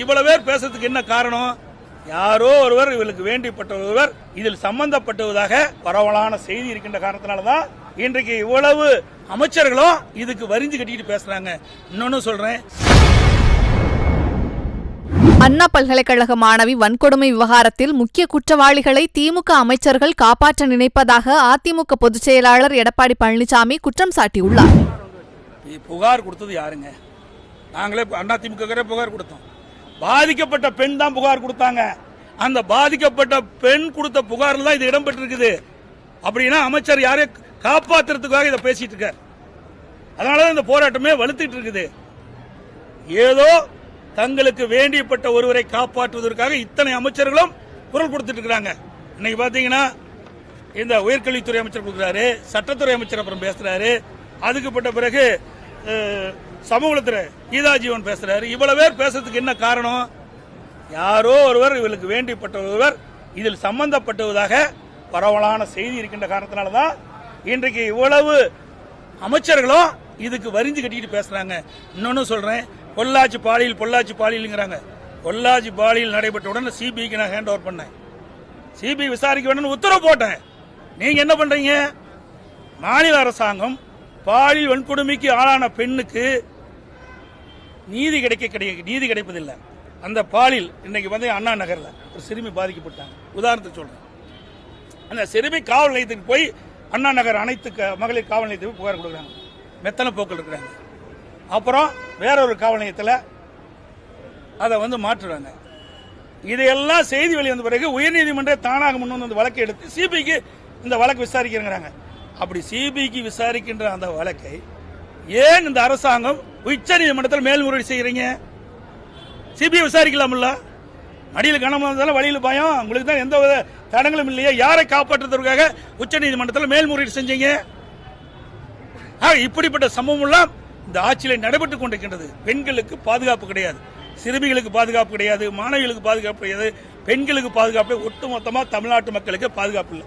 இவ்வளவு பேர் பேசுறதுக்கு என்ன காரணம்? யாரோ ஒருவர் இவளுக்கு வேண்டிப்பட்ட ஒருவர் இதில் சம்பந்தப்பட்டதாக பரவலான செய்தி இருக்கின்ற காரணத்தினாலதான் இன்றைக்கு இவ்வளவு அமைச்சர்களும் இதுக்கு வரிஞ்சு கட்டிட்டு பேசுறாங்க. இன்னொன்னு சொல்றேன். அண்ணா பல்கலைக்கழக மாணவி வன்கொடுமை விவகாரத்தில் முக்கிய குற்றவாளிகளை திமுக அமைச்சர்கள் காப்பாற்ற நினைப்பதாக அதிமுக பொதுச் செயலாளர் எடப்பாடி பழனிசாமி குற்றம் சாட்டியுள்ளார். புகார் கொடுத்தது யாருங்க? நாங்களே அண்ணா திமுக புகார் கொடுத்தோம். பாதிக்கப்பட்ட பெண் தான் புகார் கொடுத்தாங்க. அந்த பாதிக்கப்பட்ட பெண் கொடுத்த புகார்ல தான் இது இடம்பெற்றிருக்குது. அப்படின்னா அமைச்சர் யாரையும் காப்பாத்துறதுக்காக இதை பேசிட்டு இருக்கார். அதனாலதான் இந்த போராட்டமே வலுத்துட்டு இருக்குது. ஏதோ தங்களுக்கு வேண்டியப்பட்ட ஒருவரை காப்பாற்றுவதற்காக இத்தனை அமைச்சர்களும் குரல் கொடுத்துட்டு இருக்கிறாங்க. இன்னைக்கு பாத்தீங்கன்னா இந்த உயர்கல்வித்துறை அமைச்சர் கொடுக்குறாரு சட்டத்துறை அமைச்சர் அப்புறம் பேசுறாரு. அதுக்குப்பட்ட பிறகு சமூகத்தில் கீதா ஜீவன் பேசுறாரு. இவ்வளவு பேர் பேசுறதுக்கு என்ன காரணம்? யாரோ ஒருவர் இவளுக்கு வேண்டிப்பட்ட ஒருவர் இதில் சம்பந்தப்பட்டதாக பரவலான செய்தி இருக்கின்ற காரணத்தினாலதான் இன்றைக்கு இவ்வளவு அமைச்சர்களும் இதுக்கு வரிஞ்சு கட்டிட்டு பேசுறாங்க. இன்னொன்னு சொல்றேன். பொள்ளாச்சி பாலியல் பொள்ளாச்சி பாலியல்ங்கிறாங்க. பொள்ளாச்சி பாலியல் நடைபெற்ற உடனே சிபிஐக்கு நான் ஹேண்ட் ஓவர் பண்ணேன். சிபிஐ விசாரிக்க வேணும்னு உத்தரவு போட்டேன். நீங்க என்ன பண்றீங்க? மாநில அரசாங்கம் பாலியல் வன்கொடுமைக்கு ஆளான பெண்ணுக்கு நீதி கிடைக்க கிடைக்க நீதி கிடைப்பதில்லை. அந்த பாலியல் இன்னைக்கு வந்து அண்ணா நகரில் ஒரு சிறுமி பாதிக்கப்பட்டாங்க. உதாரணத்துக்கு சொல்கிறேன் அந்த சிறுமி காவல் நிலையத்துக்கு போய் அண்ணா நகர் அனைத்து மகளிர் காவல் நிலையத்துக்கு புகார் கொடுக்குறாங்க. மெத்தனை போக்கள் இருக்கிறாங்க. அப்புறம் வேற ஒரு காவல் நிலையத்தில் அதை வந்து மாற்றுறாங்க. இதையெல்லாம் செய்தி வெளிவந்த பிறகு உயர்நீதிமன்ற தானாக முன் வந்து வழக்கை எடுத்து சிபிக்கு இந்த வழக்கு விசாரிக்கிறேங்கிறாங்க. அப்படி சிபிஐக்கு விசாரிக்கின்ற அந்த வழக்கை ஏன் இந்த அரசாங்கம் உச்ச நீதிமன்றத்தில் மேல்முறையீடு செய்கிறீங்க சிபிஐ விசாரிக்கலாம்ல மடியில் கனமா இருந்தாலும் வழியில் பயம். உங்களுக்கு தான் எந்த வித தடங்களும் இல்லையா. யாரை காப்பாற்றுவதற்காக உச்ச நீதிமன்றத்தில் மேல்முறையீடு செஞ்சீங்க? இப்படிப்பட்ட சம்பவம் எல்லாம் இந்த ஆட்சியில நடைபெற்றுக் கொண்டிருக்கின்றது. பெண்களுக்கு பாதுகாப்பு கிடையாது. சிறுமிகளுக்கு பாதுகாப்பு கிடையாது. மாணவிகளுக்கு பாதுகாப்பு கிடையாது. பெண்களுக்கு பாதுகாப்பு ஒட்டுமொத்தமா தமிழ்நாட்டு மக்களுக்கு பாதுகாப்பு இல்லை.